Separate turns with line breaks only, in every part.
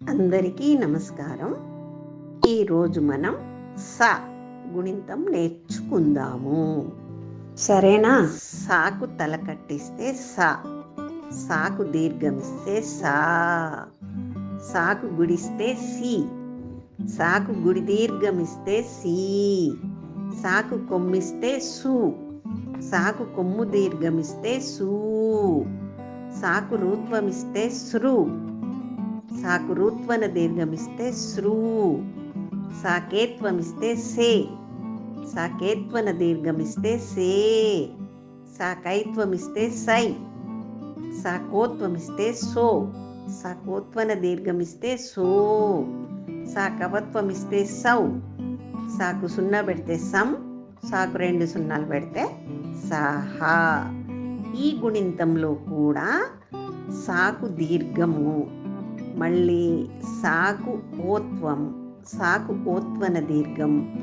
అందరికీ నమస్కారం. ఈరోజు మనం సా గుణింతం నేర్చుకుందాము. సరేనా? సాకు తల కట్టిస్తే సా సాకు దీర్ఘమిస్తే సా సాకు గుడిస్తే సి సాకు గుడి దీర్ఘమిస్తే సి సాకు కొమ్మిస్తే సు సాకు కొమ్ము దీర్ఘమిస్తే సూ సాకు రూత్వమిస్తే సృ సాకు రూత్వన దీర్ఘమిస్తే శ్రూ సాకేత్వమిస్తే సే సాకేత్వన దీర్ఘమిస్తే సే సాకైత్వమిస్తే సై సాకోత్వమిస్తే సో సాకోత్వన దీర్ఘమిస్తే సో సాకవత్వమిస్తే సౌ సాకు సున్నా పెడితే సమ్ సాకు రెండు సున్నాలు పెడితే సాహా. ఈ గుణింతంలో కూడా సాకు దీర్ఘము. మళ్ళీ సాకు ఓత్వం సాకు ఓత్వన దీర్ఘం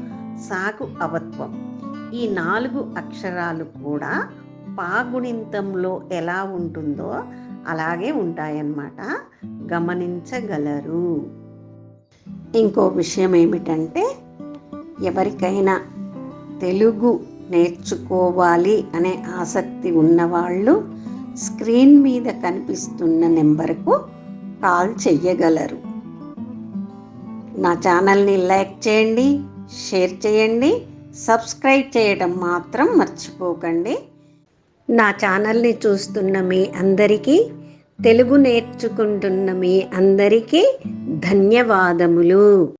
సాకు అవత్వం. ఈ నాలుగు అక్షరాలు కూడా పాగుణింతంలో ఎలా ఉంటుందో అలాగే ఉంటాయన్నమాట. గమనించగలరు. ఇంకో విషయం ఏమిటంటే ఎవరికైనా తెలుగు నేర్చుకోవాలి అనే ఆసక్తి ఉన్నవాళ్ళు స్క్రీన్ మీద కనిపిస్తున్న నెంబర్కు కాల్ చెయ్యగలరు. నా ఛానల్ని లైక్ చేయండి షేర్ చేయండి సబ్స్క్రైబ్ చేయడం మాత్రం మర్చిపోకండి. నా ఛానల్ని చూస్తున్న మీ అందరికీ తెలుగు నేర్చుకుంటున్న మీ అందరికీ ధన్యవాదములు.